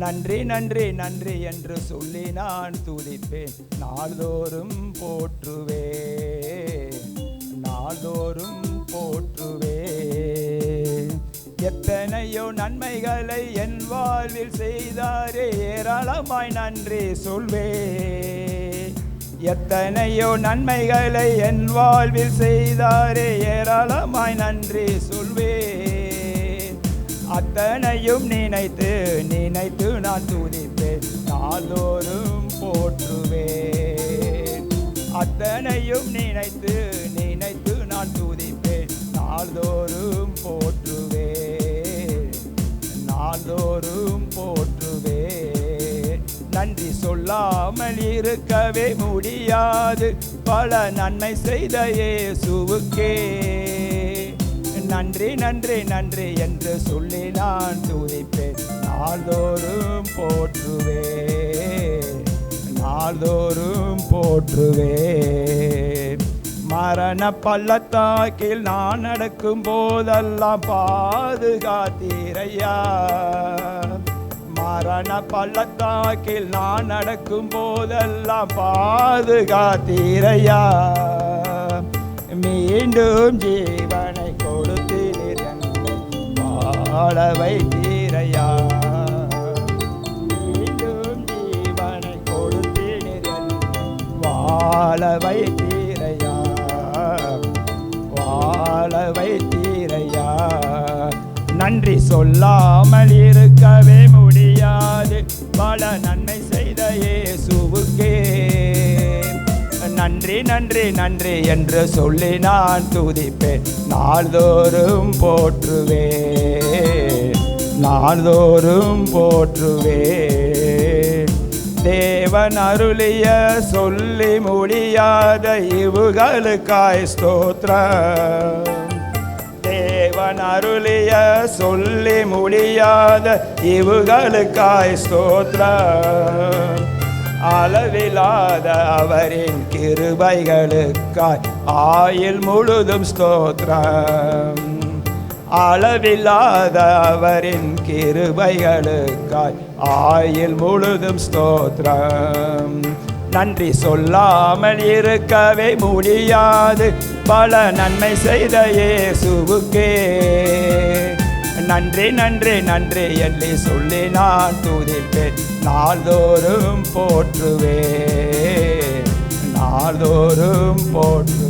நன்றி நன்றி நன்றி என்று சொல்லி நான் துதிப்பேன். நாள்தோறும் போற்றுவேன். நாள்தோறும் போற்றுவேன். எத்தனையோ நன்மைகளை என் வாழ்வில் செய்தாரே ஏராளமாய் நன்றி சொல்வேன். எத்தனையோ நன்மைகளை என் வாழ்வில் செய்தாரே ஏராளமாய் நன்றி சொல்வேன். அத்தனையும் நினைத்து நினைத்து நான் துதிப்பேன். நாள்தோறும் போற்றுவேன். அத்தனையும் நினைத்து நினைத்து நான் துதிப்பேன். நாள்தோறும் போற்றுவேன். நாள்தோறும் போற்றுவேன். நன்றி சொல்லாமல் இருக்கவே முடியாது. பல நன்மை செய்த இயேசுவுக்கே. நன்றி நன்றி நன்றி என்று சொல்லி நான் துதிப்பேன். நாள்தோறும் போற்றுவே. நாள்தோறும் போற்றுவேன் மரண பள்ளத்தாக்கில் நான் நடக்கும் போதெல்லாம் பாதுகாத்தீரையா. மரண பள்ளத்தாக்கில் நான் நடக்கும் போதெல்லாம் பாதுகாத்தீரையா. மீண்டும் ஜீவ வாழ வைத்தீரையா மீண்டும் ஜீவனை கொடுத்தீர்கள் என்னை வாழ வைத்தீரையா வாழ வைத்தீரையா நன்றி சொல்லாமல் இருக்கவே முடியாது. பல நன்மை செய்த இயேசுவுக்கே. நன்றி நன்றி நன்றி என்று சொல்லி நான் துதிப்பேன். நாள்தோறும் போற்றுவேன். நாள்தோறும் போற்றுவேன். தேவன் அருளிய சொல்லி முடியாத இவுகளுக்காய் ஸ்தோத்ர தேவன் அருளிய சொல்லி முடியாத இவுகளுக்காய் ஸ்தோத்ர அளவிலாத அவரின் கிருபைகளுக்காய் ஆயில் முழுதும் ஸ்தோத்திரம். அளவில்லாத அவரின் கிருபைகளுக்காய் ஆயில் முழுதும் ஸ்தோத்திரம். நன்றி சொல்லாமல் இருக்கவே முடியாது. பல நன்மை செய்த இயேசுவுக்கே. நன்றி நன்றி நன்றி என்று சொல்லி நான் துதிப்பேன். நாள்தோறும் போற்றுவேன். நாள்தோறும் போற்று